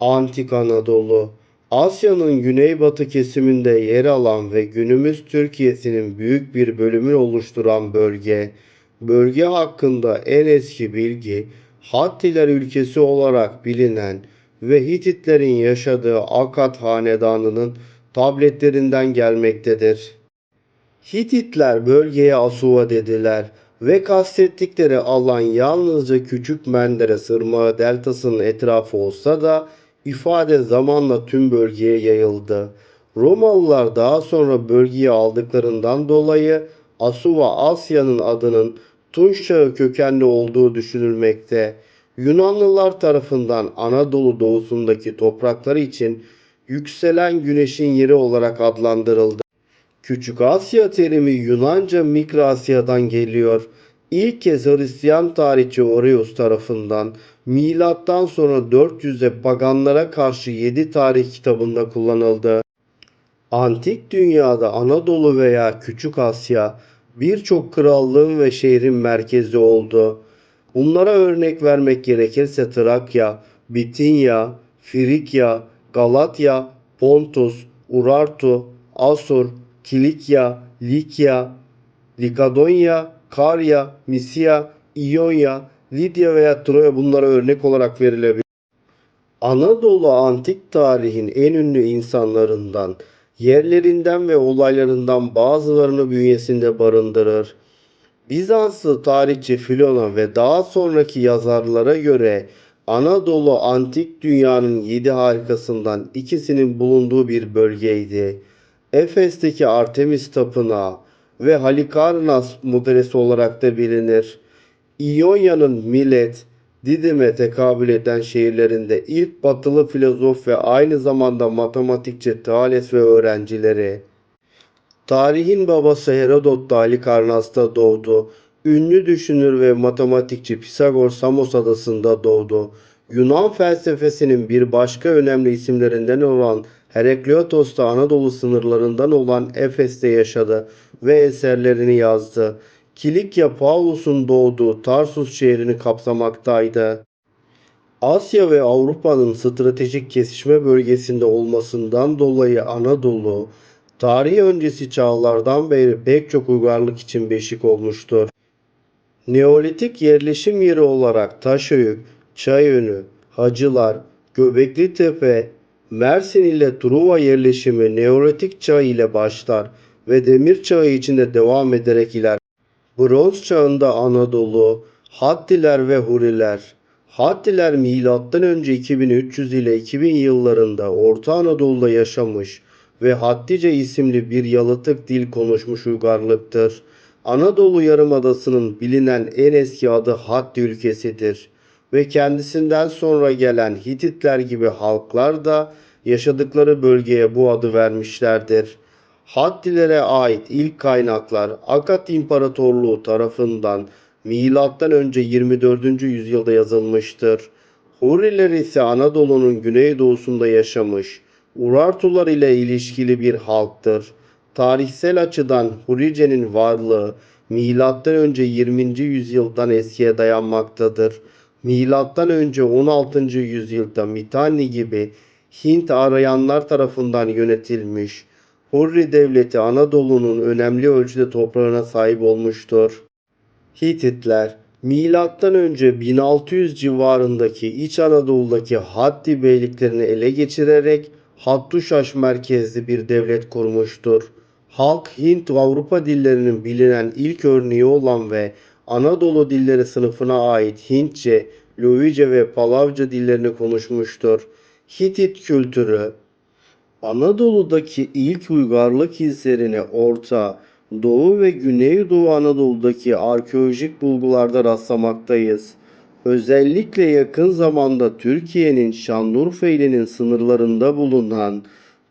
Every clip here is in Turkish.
Antik Anadolu, Asya'nın güneybatı kesiminde yer alan ve günümüz Türkiye'sinin büyük bir bölümünü oluşturan bölge. Bölge hakkında en eski bilgi Hattiler ülkesi olarak bilinen ve Hititlerin yaşadığı Akkad Hanedanı'nın tabletlerinden gelmektedir. Hititler bölgeye Asuva dediler ve kastettikleri alan yalnızca Küçük Menderes Irmağı deltasının etrafı olsa da ifade zamanla tüm bölgeye yayıldı. Romalılar daha sonra bölgeyi aldıklarından dolayı Asuva Asya'nın adının Tunç Çağı kökenli olduğu düşünülmekte. Yunanlılar tarafından Anadolu doğusundaki toprakları için yükselen güneşin yeri olarak adlandırıldı. Küçük Asya terimi Yunanca Mikrasya'dan geliyor. İlk kez Hristiyan tarihçi Oreus tarafından milattan sonra 400'de paganlara karşı 7 tarih kitabında kullanıldı. Antik dünyada Anadolu veya Küçük Asya birçok krallığın ve şehrin merkezi oldu. Bunlara örnek vermek gerekirse Trakya, Bitinya, Frikya, Galatya, Pontus, Urartu, Asur, Kilikya, Likya, Likadonya, Karya, Misya, İonya, Lidya veya Troya bunlara örnek olarak verilebilir. Anadolu antik tarihin en ünlü insanlarından, yerlerinden ve olaylarından bazılarını bünyesinde barındırır. Bizanslı tarihçi Filona ve daha sonraki yazarlara göre Anadolu antik dünyanın yedi harikasından ikisinin bulunduğu bir bölgeydi. Efes'teki Artemis Tapınağı ve Halikarnas müderesi olarak da bilinir. İonya'nın Milet, Didim'e tekabül eden şehirlerinde ilk batılı filozof ve aynı zamanda matematikçi Thales ve öğrencileri. Tarihin babası Herodot da Halikarnas'ta doğdu. Ünlü düşünür ve matematikçi Pisagor Samos adasında doğdu. Yunan felsefesinin bir başka önemli isimlerinden olan Herakleitos da Anadolu sınırlarından olan Efes'te yaşadı ve eserlerini yazdı. Kilikya Paulus'un doğduğu Tarsus şehrini kapsamaktaydı. Asya ve Avrupa'nın stratejik kesişme bölgesinde olmasından dolayı Anadolu, tarih öncesi çağlardan beri pek çok uygarlık için beşik olmuştur. Neolitik yerleşim yeri olarak Taşöyük, Çayönü, Hacılar, Göbekli Tepe, Mersin ile Truva yerleşimi Neolitik çağ ile başlar ve Demir çağı içinde devam ederek iler. Bronz çağında Anadolu, Hattiler ve Huriler. Hattiler milattan önce 2300 ile 2000 yıllarında Orta Anadolu'da yaşamış ve Hattice isimli bir yalıtık dil konuşmuş uygarlıktır. Anadolu Yarımadası'nın bilinen en eski adı Hatti ülkesidir ve kendisinden sonra gelen Hititler gibi halklar da yaşadıkları bölgeye bu adı vermişlerdir. Hattilere ait ilk kaynaklar Akkad İmparatorluğu tarafından milattan önce 24. yüzyılda yazılmıştır. Hurriler ise Anadolu'nun güneydoğusunda yaşamış, Urartular ile ilişkili bir halktır. Tarihsel açıdan Hurice'nin varlığı milattan önce 20. yüzyıldan eskiye dayanmaktadır. Milattan önce 16. yüzyılda Mitanni gibi Hint arayanlar tarafından yönetilmiş. Hurri devleti Anadolu'nun önemli ölçüde toprağına sahip olmuştur. Hititler milattan önce 1600 civarındaki İç Anadolu'daki Hatti beyliklerini ele geçirerek Hattuşaş merkezli bir devlet kurmuştur. Halk Hint ve Avrupa dillerinin bilinen ilk örneği olan ve Anadolu dilleri sınıfına ait Hintçe, Luvice ve Palavca dillerini konuşmuştur. Hitit kültürü Anadolu'daki ilk uygarlık izlerine Orta, Doğu ve Güneydoğu Anadolu'daki arkeolojik bulgularda rastlamaktayız. Özellikle yakın zamanda Türkiye'nin Şanlıurfa ilinin sınırlarında bulunan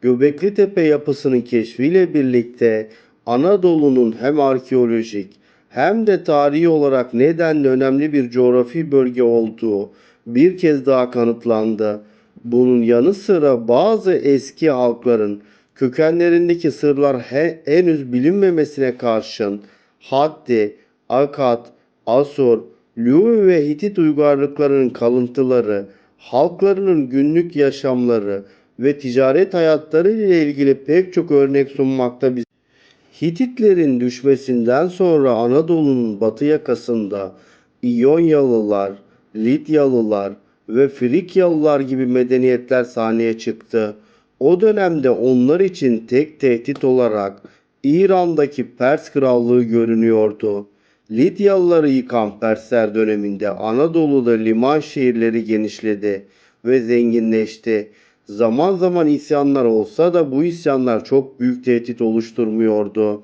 Göbekli Tepe yapısının keşfiyle birlikte Anadolu'nun hem arkeolojik hem de tarihi olarak nedenli önemli bir coğrafi bölge olduğu bir kez daha kanıtlandı. Bunun yanı sıra bazı eski halkların kökenlerindeki sırlar he- henüz bilinmemesine karşın Hatti, Akkad, Asur, Lüvi ve Hitit uygarlıklarının kalıntıları halklarının günlük yaşamları ve ticaret hayatları ile ilgili pek çok örnek sunmakta. Biz- Hititlerin düşmesinden sonra Anadolu'nun batı yakasında İyonyalılar, Lidyalılar ve Frikyalılar gibi medeniyetler sahneye çıktı. O dönemde onlar için tek tehdit olarak İran'daki Pers Krallığı görünüyordu. Lidyalıları yıkan Persler döneminde Anadolu'da liman şehirleri genişledi ve zenginleşti. Zaman zaman isyanlar olsa da bu isyanlar çok büyük tehdit oluşturmuyordu.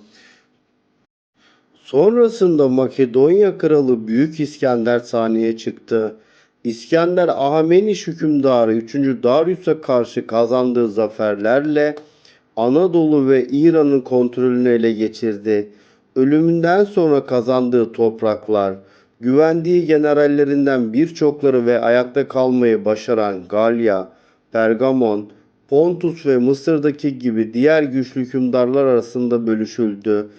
Sonrasında Makedonya kralı Büyük İskender sahneye çıktı. İskender Ahmeniş hükümdarı 3. Darius'a karşı kazandığı zaferlerle Anadolu ve İran'ın kontrolünü ele geçirdi. Ölümünden sonra kazandığı topraklar, güvendiği generallerinden birçokları ve ayakta kalmayı başaran Galya, Pergamon, Pontus ve Mısır'daki gibi diğer güçlü hükümdarlar arasında bölüşüldü.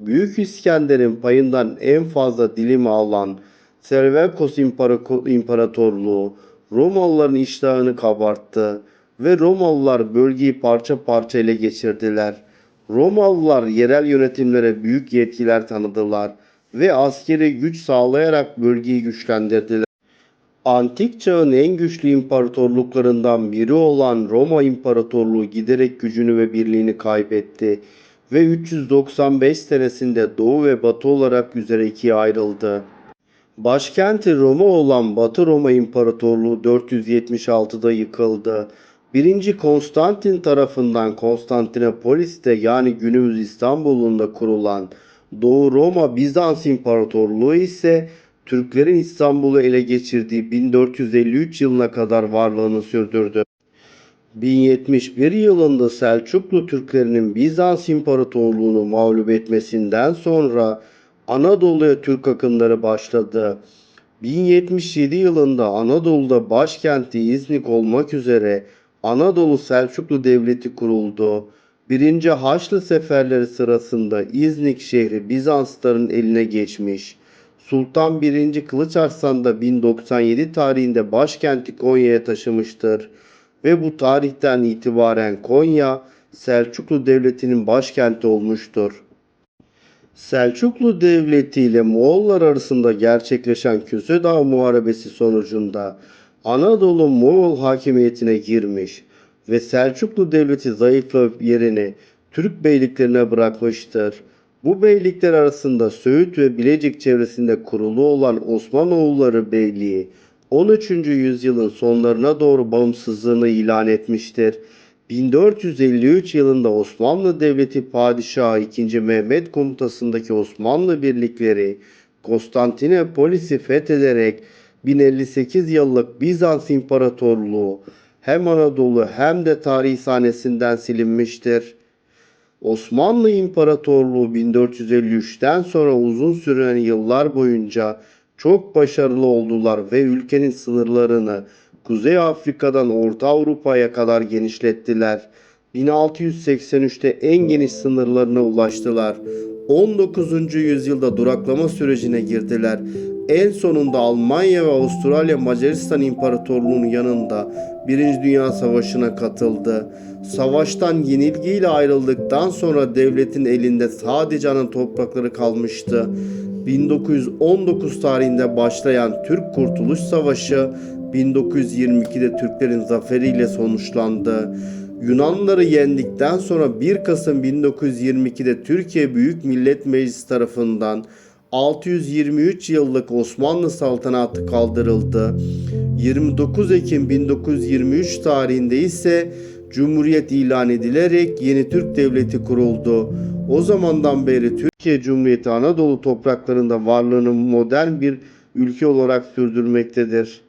Büyük İskender'in payından en fazla dilimi alan Selevkos İmparatorluğu Romalıların iştahını kabarttı ve Romalılar bölgeyi parça parça ele geçirdiler. Romalılar yerel yönetimlere büyük yetkiler tanıdılar ve askeri güç sağlayarak bölgeyi güçlendirdiler. Antik çağın en güçlü imparatorluklarından biri olan Roma İmparatorluğu giderek gücünü ve birliğini kaybetti ve 395 senesinde Doğu ve Batı olarak üzere ikiye ayrıldı. Başkenti Roma olan Batı Roma İmparatorluğu 476'da yıkıldı. 1. Konstantin tarafından Konstantinopolis'te yani günümüz İstanbul'unda kurulan Doğu Roma Bizans İmparatorluğu ise Türklerin İstanbul'u ele geçirdiği 1453 yılına kadar varlığını sürdürdü. 1071 yılında Selçuklu Türklerinin Bizans İmparatorluğunu mağlup etmesinden sonra Anadolu'ya Türk akınları başladı. 1077 yılında Anadolu'da başkenti İznik olmak üzere Anadolu Selçuklu Devleti kuruldu. Birinci Haçlı seferleri sırasında İznik şehri Bizansların eline geçmiş. Sultan 1. Kılıç Arslan da 1097 tarihinde başkenti Konya'ya taşımıştır ve bu tarihten itibaren Konya Selçuklu Devleti'nin başkenti olmuştur. Selçuklu Devleti ile Moğollar arasında gerçekleşen Köse Dağı Muharebesi sonucunda Anadolu Moğol hakimiyetine girmiş ve Selçuklu Devleti zayıflayıp yerini Türk beyliklerine bırakmıştır. Bu beylikler arasında Söğüt ve Bilecik çevresinde kurulu olan Osmanoğulları Beyliği 13. yüzyılın sonlarına doğru bağımsızlığını ilan etmiştir. 1453 yılında Osmanlı Devleti Padişahı II. Mehmet komutasındaki Osmanlı birlikleri Konstantinopolis'i fethederek 1058 yıllık Bizans İmparatorluğu hem Anadolu hem de tarih sahnesinden silinmiştir. Osmanlı İmparatorluğu 1453'ten sonra uzun süren yıllar boyunca çok başarılı oldular ve ülkenin sınırlarını Kuzey Afrika'dan Orta Avrupa'ya kadar genişlettiler. 1683'te en geniş sınırlarına ulaştılar. 19. yüzyılda duraklama sürecine girdiler. En sonunda Almanya ve Avustralya Macaristan İmparatorluğu'nun yanında Birinci Dünya Savaşı'na katıldı. Savaştan yenilgiyle ayrıldıktan sonra devletin elinde sadece ana toprakları kalmıştı. 1919 tarihinde başlayan Türk Kurtuluş Savaşı 1922'de Türklerin zaferiyle sonuçlandı. Yunanlıları yendikten sonra 1 Kasım 1922'de Türkiye Büyük Millet Meclisi tarafından 623 yıllık Osmanlı saltanatı kaldırıldı. 29 Ekim 1923 tarihinde ise Cumhuriyet ilan edilerek yeni Türk Devleti kuruldu. O zamandan beri Türkiye Cumhuriyeti Anadolu topraklarında varlığını modern bir ülke olarak sürdürmektedir.